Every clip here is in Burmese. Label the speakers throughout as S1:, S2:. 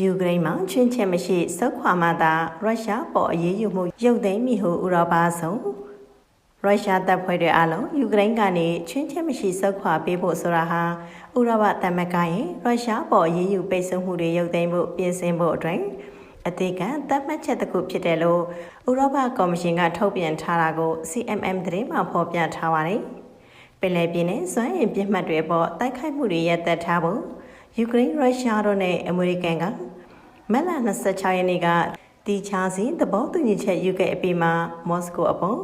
S1: ယူကရိန်းမှာချင်းချင်းမရှိစုခွာမှသာရုရှားပေါ်အရေးယူမှုရုပ်သိမ်းမိဟုဥရောပဆုံးရုရှားတပ်ဖွဲ့တွေအလုံးယူကရိန်းကနေချင်းချင်းမရှိစုခွာပေးဖို့ဆိုတာဟာဥရောပသမဂ္ဂရဲ့ရုရှားပေါ်အရေးယူပိတ်ဆို့မှုတွေရုပ်သိမ်းဖို့ပြင်ဆင်ဖို့အတွက်အသေးကသတ်မှတ်ချက်တစ်ခုဖြစ်တယ်လို့ဥရောပကော်မရှင်ကထုတ်ပြန်ထားတာကို CMM သတင်းမှာဖော်ပြထားပါတယ်။ပင်လယ်ပြင်နဲ့စွမ်းအင်ပြစ်မှတ်တွေအပေါ်တိုက်ခိုက်မှုတွေရပ်တန့်ထားဖို့ ယူကရိန်းရုရှားတို့နဲ့အမေရိကန်ကမက်လ26ရက်နေ့ကတီချာစီသဘောတူညီချက်ယူခဲ့အပြီးမှာမော်စကိုအပေါ်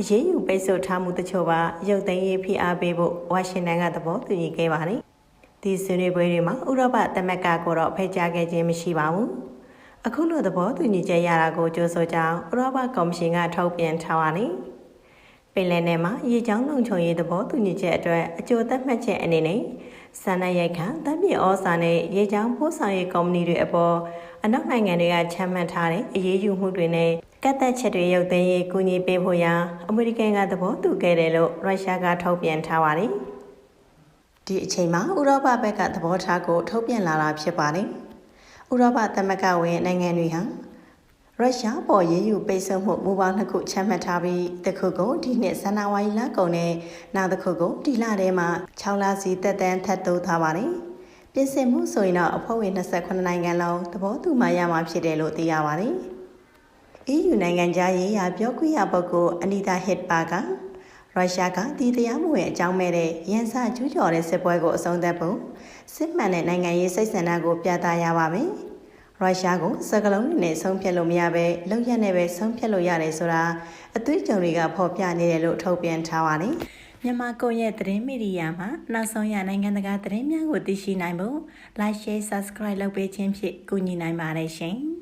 S1: အရေးယူပိတ်ဆို့ထားမှုတချို့ပါရုပ်သိမ်းရေးဖိအားပေးဖို့ဝါရှင်တန်ကသဘောတူညီခဲ့ပါတယ်။ဒီဆွေးနွေးပွဲတွေမှာဥရောပသမဂ္ဂကိုတော့ဖိတ်ကြားခဲ့ခြင်းမရှိပါဘူး။အခုလိုသဘောတူညီချက်ရတာကိုကြိုးဆိုကြောင်းဥရောပကော်မရှင်ကထုတ်ပြန်ထားပါတယ်။ ပင်လယ်နယ်မှာရေချောင်းလုံခြုံရေးသဘောတူညီချက်အတွက်အကျိုးသက်မှတ်ချက်အနေနဲ့ဆန္ဒရိုက်ခံတပ်မြေဩစာနဲ့ရေချောင်းပို့ဆောင်ရေးကုမ္ပဏီတွေအပေါ်အနောက်နိုင်ငံတွေကချမှတ်ထားတဲ့အရေးယူမှုတွေနဲ့ကတ်သက်ချက်တွေရုပ်သိမ်းရေးကူညီပေးဖို့ရာအမေရိကန်ကသဘောတူခဲ့တယ်လို့ရုရှားကထုတ်ပြန်ထားပါတယ်။ဒီအချိန်မှာဥရောပဘက်ကသဘောထားကိုထုတ်ပြန်လာတာဖြစ်ပါတယ်။ဥရောပသမဂ္ဂဝင်နိုင်ငံတွေဟာ ရုရှားပေါ်ရေးယူပိတ်ဆို့မှုမူပေါင်းနှစ်ခုချမှတ်ထားပြီးတစ်ခုကိုဒီနှစ်ဇန်နဝါရီလကုန်နဲ့နောက်တစ်ခုကိုဒီလထဲမှာ6လစီတက်တန်းထပ်တိုးထားပါတယ်။ပြင်ဆင်မှုဆိုရင်တော့အဖွဲ့ဝင်28နိုင်ငံလုံးသဘောတူမှရမှာဖြစ်တယ်လို့သိရပါတယ်။ EU နိုင်ငံသားရေးရာပြောခွင့်ရပုဂ္ဂိုလ်အနီတာဟစ်ပါကရုရှားကဒီတရားမဝင်အကြောင်းမဲ့တဲ့ရန်စကျူးကျော်တဲ့စစ်ပွဲကိုအဆုံးသတ်ဖို့စစ်မှန်တဲ့နိုင်ငံရေးစိတ်ဆန္ဒကိုပြသရပါမယ်။ ရုရှားကိုစကလုံးနဲ့ဆုံးဖြတ်လို့မရပဲလုံရက်နဲ့ပဲဆုံးဖြတ်လို့ရတယ်ဆိုတာအသွေးကြုံတွေကဖော်ပြနေတယ်လို့ထုတ်ပြန်ထားပါတယ်။မြန်မာကွန်ရက်သတင်းမီဒီယာမှာနောက်ဆုံးရနိုင်ငံတကာသတင်းများကိုသိရှိနိုင်ဖို့ Like Share Subscribe လုပ်ပေးခြင်းဖြင့်ကူညီနိုင်ပါတယ်ရှင်။